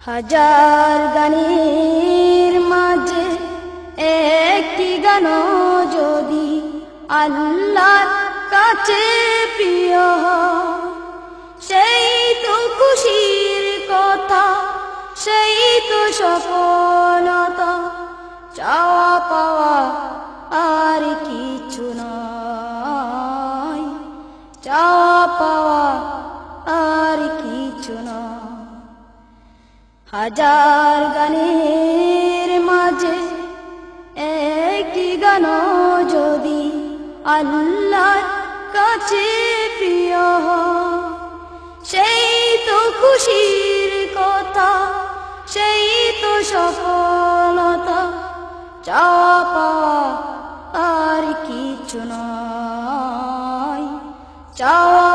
হাজার গানের মাঝে একটি গান যদি আল্লাহর কাছে প্রিয় সেই তো খুশির কথা, সেই তো সফলতা, চাওয়া পাওয়া আর কিছু নয়। চাওয়া পাওয়া হাজার গানের মাঝে একটি গান যদি আল্লাহর কাছে প্রিয় সেই তো খুশির কথা, সেই তো সফলতা, চাপা আর কিছু নয়। চাওয়া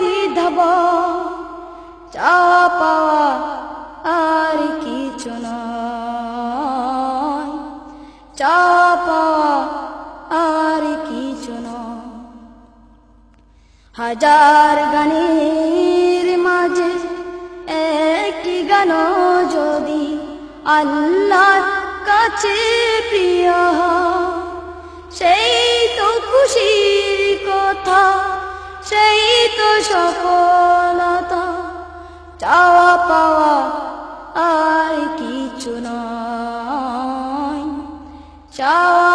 দিধব চাওয়া পাওয়া আর কিছু নয়। চাওয়া পাওয়া আর কিছু হাজার গানের মাঝে একটি গান যদি আল্লাহর কাছে প্রিয় সেই তো খুশির কথা সফলতা চাওয়া পাওয়া আর কিছু নয়। চাওয়া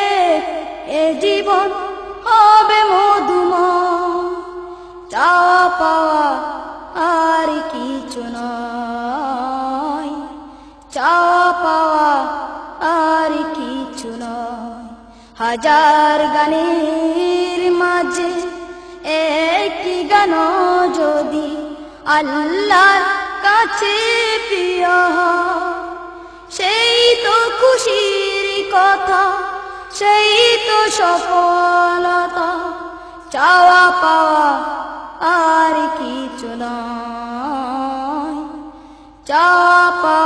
কিছু নয়। চাওয়া পাওয়া আর কিছু নয়। হাজার গানের মাঝে একটি গান যদি আল্লাহর কাছে সেই তো খুশির কথা, সেই তো সফলতা। চাওয়া পাওয়া আর কিছু নয়। চাওয়া